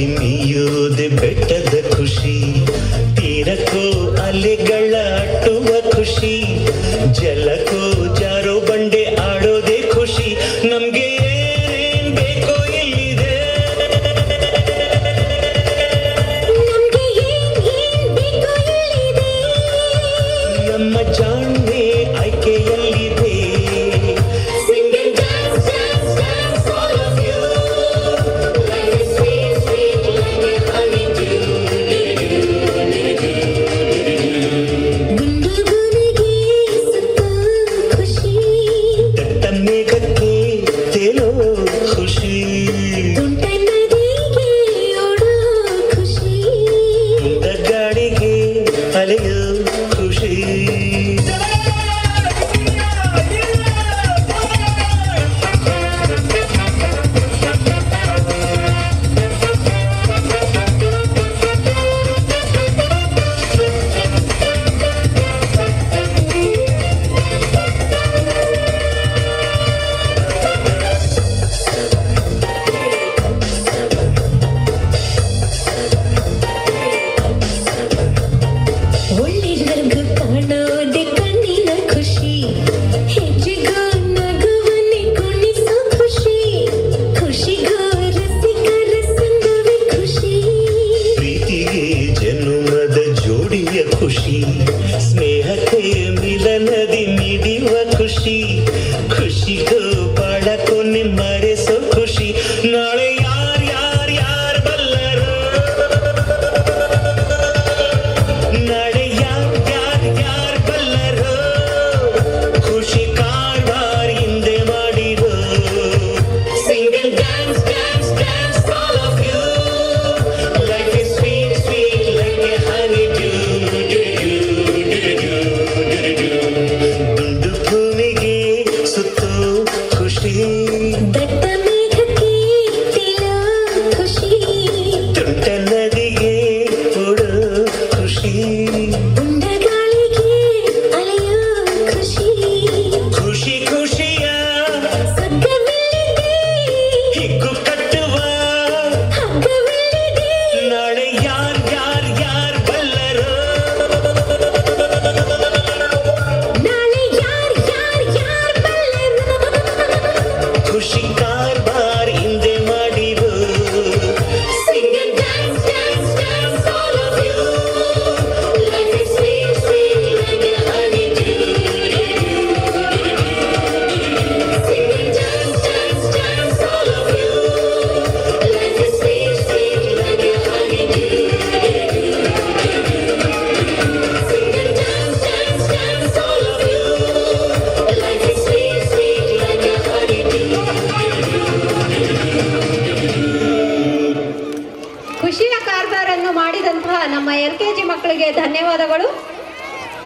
ಚಿಮ್ಮಿಯುವುದೇ ಬೆಟ್ಟದ ಖುಷಿ ತೀರಕ್ಕೂ ಅಲೆಗಳ ಅಟ್ಟುವ ಖುಷಿ ಜಲಕ್ಕೂ ಖುಷಿ ಸ್ನೇಹಕ್ಕೆ ಮಿಲನದಿ ಮಿಡಿಯುವ ಖುಷಿ be she ಅವರಿಗೆ ಧನ್ಯವಾದಗಳು.